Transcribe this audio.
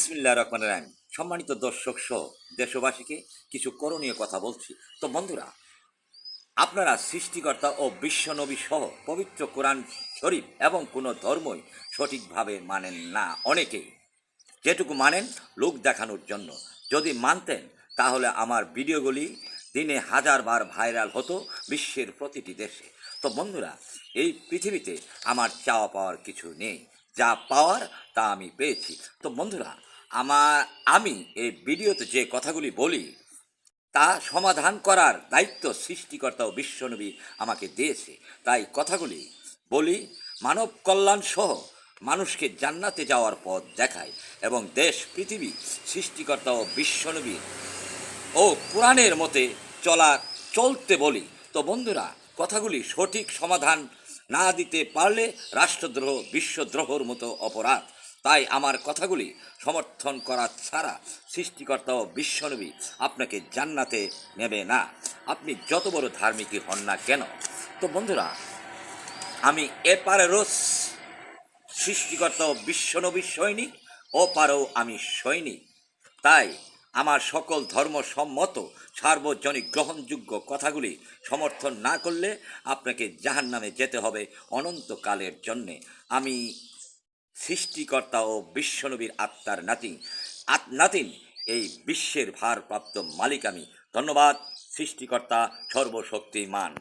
বিসমিল্লা রহমান রাহিম। সম্মানিত দর্শক সহ দেশবাসীকে কিছু করণীয় কথা বলছি। তো বন্ধুরা, আপনারা সৃষ্টিকর্তা ও বিশ্বনবী সহ পবিত্র কোরআন শরীফ এবং কোনো ধর্মই সঠিকভাবে মানেন না অনেকেই। যেটুকু মানেন লোক দেখানোর জন্য। যদি মানতেন, তাহলে আমার ভিডিওগুলি দিনে হাজারবার ভাইরাল হতো বিশ্বের প্রতিটি দেশে। তো বন্ধুরা, এই পৃথিবীতে আমার চাওয়া পাওয়ার কিছু নেই। যা পাওয়ার তা আমি পেয়েছি। তো বন্ধুরা আমার, আমি এই ভিডিওতে যে কথাগুলি বলি, তা সমাধান করার দায়িত্ব সৃষ্টিকর্তা ও বিশ্বনবী আমাকে দিয়েছে। তাই কথাগুলি বলি, মানব কল্যাণ সহ মানুষকে জান্নাতে যাওয়ার পথ দেখায় এবং দেশ, পৃথিবী, সৃষ্টিকর্তা ও বিশ্বনবী ও কোরআনের মতে চলা, চলতে বলি। তো বন্ধুরা, কথাগুলি সঠিক সমাধান না দিতে পারলে রাষ্ট্রদ্রোহ, বিশ্বদ্রোহর মতো অপরাধ তাই আমার কথাগুলি সমর্থন করা ছাড়া সৃষ্টিকর্তা ও বিশ্বনবী আপনাকে জান্নাতে নেবে না। আপনি যত বড় ধার্মিকই হন না কেন? তো বন্ধুরা, আমি এপারেরও সৃষ্টিকর্তা ও বিশ্বনবী সৈনিক ও পারেও আমি সৈনিক। তাই আমার সকল ধর্মসম্মত, সার্বজনিক, গ্রহণযোগ্য কথাগুলি সমর্থন না করলে আপনাকে জাহান নামে যেতে হবে অনন্তকালের জন্যে। আমি সৃষ্টিকর্তা ও বিশ্বনবীর আত্মার নাতিন আত নাতিন, এই বিশ্বের ভারপ্রাপ্ত মালিক আমি। ধন্যবাদ, সৃষ্টিকর্তা সর্বশক্তিমান।